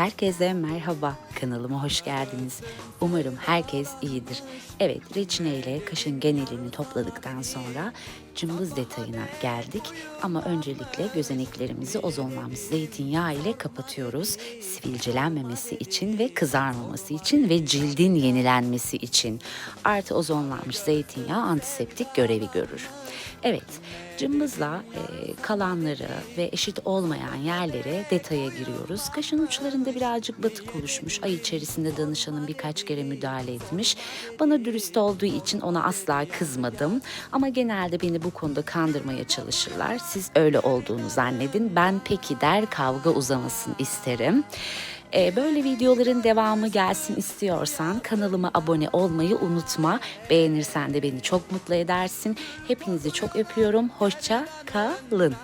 Herkese merhaba. Kanalıma hoş geldiniz. Umarım herkes iyidir. Evet, reçine ile kaşın genelini topladıktan sonra cımbız detayına geldik. Ama öncelikle gözeneklerimizi ozonlanmış zeytinyağı ile kapatıyoruz. Sivilcelenmemesi için ve kızarmaması için ve cildin yenilenmesi için. Artı ozonlanmış zeytinyağı antiseptik görevi görür. Evet, cımbızla e, kalanları ve eşit olmayan yerlere detaya giriyoruz. Kaşın uçlarında birazcık batık oluşmuş. Ay içerisinde danışanın birkaç kere müdahale etmiş. Bana dürüst olduğu için ona asla kızmadım. Ama genelde beni bu konuda kandırmaya çalışırlar. Siz öyle olduğunu zannedin. Ben peki der kavga uzamasın isterim. Ee, böyle videoların devamı gelsin istiyorsan kanalıma abone olmayı unutma. Beğenirsen de beni çok mutlu edersin. Hepinizi çok öpüyorum. Hoşça kalın.